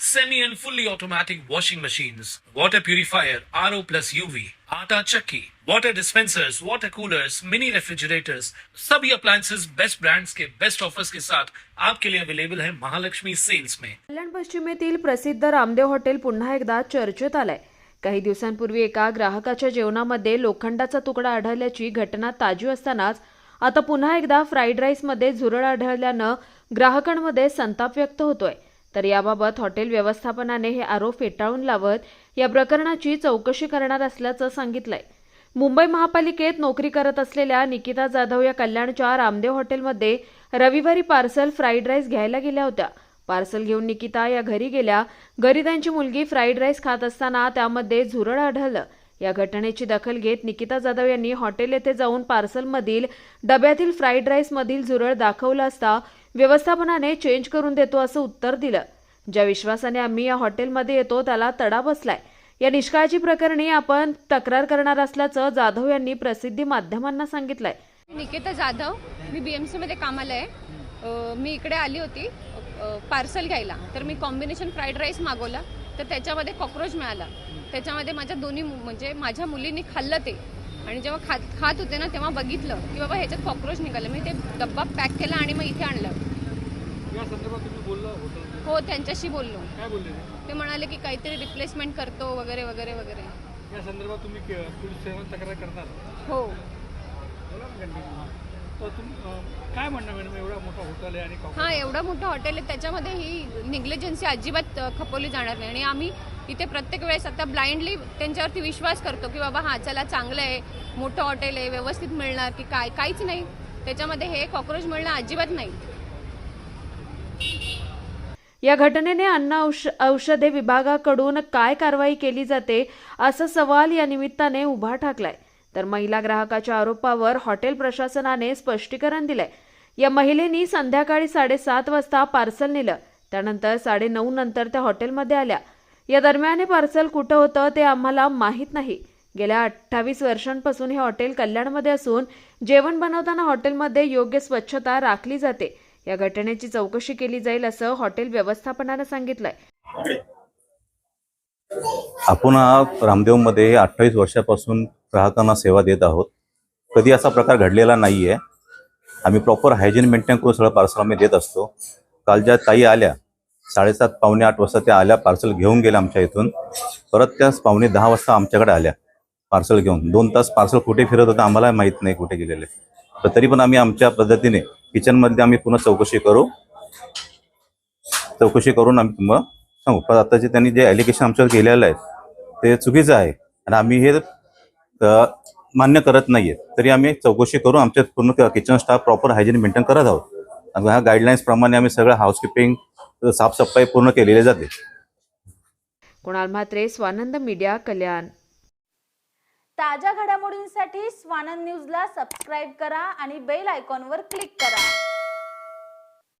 semi and fully automatic washing machines, water purifier, RO plus UV, आटा चक्की, water dispensers, water coolers, mini refrigerators, सभी appliances. Best brands के best offers के साथ आपके लिए अवेलेबल है महालक्ष्मी सेल्स में कल्याण पश्चिमेतील प्रसिद्ध रामदेव हॉटेल पुन्हा एकदा चर्चेत आलंय. काही दिवसांपूर्वी एका ग्राहकाच्या जेवणामध्ये लोखंडाचा तुकडा आढळल्याची घटना ताजी असतानाच आता पुन्हा एकदा फ्राईड राईसमध्ये झुरळ आढळल्यानं ग्राहकांमध्ये संताप व्यक्त होतोय. तर याबाबत हॉटेल व्यवस्थापनाने हे आरोप फेटाळून लावत या प्रकरणाची चौकशी करणार असल्याचं सांगितलंय. मुंबई महापालिकेत नोकरी करत असलेल्या निकिता जाधव या कल्याणच्या रामदेव हॉटेलमध्ये रविवारी पार्सल फ्राईड राईस घ्यायला गेल्या होत्या. पार्सल घेऊन निकिता या घरी गेल्या. घरी त्यांची मुलगी फ्राईड राईस खात असताना त्यामध्ये झुरळ आढळलं. या घटनेची दखल घेत निकिता जाधव यांनी हॉटेल येथे जाऊन पार्सलमधील डब्यातील फ्राईड राईसमधील झुरळ दाखवलं असता व्यवस्थापनाने चेंज करून देतो असं उत्तर दिलं. ज्या विश्वासाने आम्ही या हॉटेलमध्ये येतो त्याला तडा बसलाय. या निष्काळजी प्रकरणी आपण तक्रार करणार असल्याचं जाधव यांनी प्रसिद्धी माध्यमांना सांगितलंय. निकेता जाधव मी बी एम सीमध्ये कामाला आहे. मी इकडे आली होती पार्सल घ्यायला. तर मी कॉम्बिनेशन फ्राईड राईस मागवला. तर त्याच्यामध्ये कॉक्रोच मिळाला. त्याच्यामध्ये माझ्या दोन्ही मु- म्हणजे माझ्या मुलींनी खाल्लं ते. आणि जेव्हा खात खात होते ना तेव्हा बघितलं की बाबा ह्याच्यात कॉक्रोच निघालं. मी ते डब्बा पॅक केला आणि मग इथे आणलं. हो त्यांच्याशी बोललो. ते? म्हणाले की काहीतरी रिप्लेसमेंट करतो वगैरे वगैरे वगैरे. या संदर्भात तुम्ही तक्रार करणार? हो. काय म्हणणं मॅडम? एवढा मोठा होटल आहे आणि हां एवढं मोठं हॉटेल आहे. त्याच्यामध्ये ही निग्लिजन्सी अजिबात खपवली जाणार नाही. आणि आम्ही इथे प्रत्येक वेळेस आता ब्लाइंडली त्यांच्यावरती विश्वास करतो की बाबा हां चला चांगलं आहे. मोठं हॉटेल आहे व्यवस्थित मिळणार की काय? काहीच नाही. त्याच्यामध्ये हे कॉक्रोच मिळणं अजिबात नाही. या घटनेने अन्न औष औषधे विभागाकडून काय कारवाई केली जाते असा सवाल या निमित्ताने उभा ठाकलाय. तर महिला ग्राहकाच्या आरोपावर हॉटेल प्रशासनाने स्पष्टीकरण दिलंय. या महिलेनी संध्याकाळी साडेसात वाजता पार्सल नेलं. त्यानंतर साडेनऊ नंतर त्या हॉटेलमध्ये आल्या. या दरम्यान हे पार्सल कुठं होतं ते आम्हाला माहीत नाही. गेल्या अठ्ठावीस वर्षांपासून हे हॉटेल कल्याणमध्ये असून जेवण बनवताना हॉटेलमध्ये योग्य स्वच्छता राखली जाते. या घटनेची चौकशी केली जाईल असं हॉटेल व्यवस्थापनानं सांगितलंय. आपण रामदेवमध्ये अठ्ठावीस वर्षापासून ग्राहकांना सेवा देत आहोत. कधी असा प्रकार घडलेला नाही आहे आम्ही प्रॉपर हायजीन मेंटेन करून सगळं पार्सल आम्ही देत असतो. काल ज्या ताई आल्या साडेसात पावणे आठ वाजता त्या आल्या पार्सल घेऊन गेल्या आमच्या इथून. परत त्या पावणे दहा वाजता आमच्याकडे आल्या पार्सल घेऊन. दोन तास पार्सल कुठे फिरत होतं आम्हाला माहीत नाही कुठे गेलेले. तर तरी पण आम्ही आमच्या पद्धतीने किचनमध्ये आम्ही पुन्हा चौकशी करू. चौकशी करून आम्ही तुम्हाला सांगू. पण आता जे त्यांनी जे ॲलिगेशन आमच्यावर केलेलं आहे ते चुकीचं आहे. आणि आम्ही हे मान्य करत नाही तरी आम्ही चौकशी करू. आमच्या पूर्ण kitchen staff proper hygiene maintain करत आहोत. ह्या गाईडलाईन्सप्रमाणे आम्ही सगळं हाऊसकीपिंग साफसफाई पूर्ण केलेली जाते. कुणाल म्हात्रे स्वानंद मीडिया कल्याण. ताज्या घडामोडींसाठी स्वानंद न्यूजला सबस्क्राईब करा आणि बेल आयकॉनवर क्लिक करा.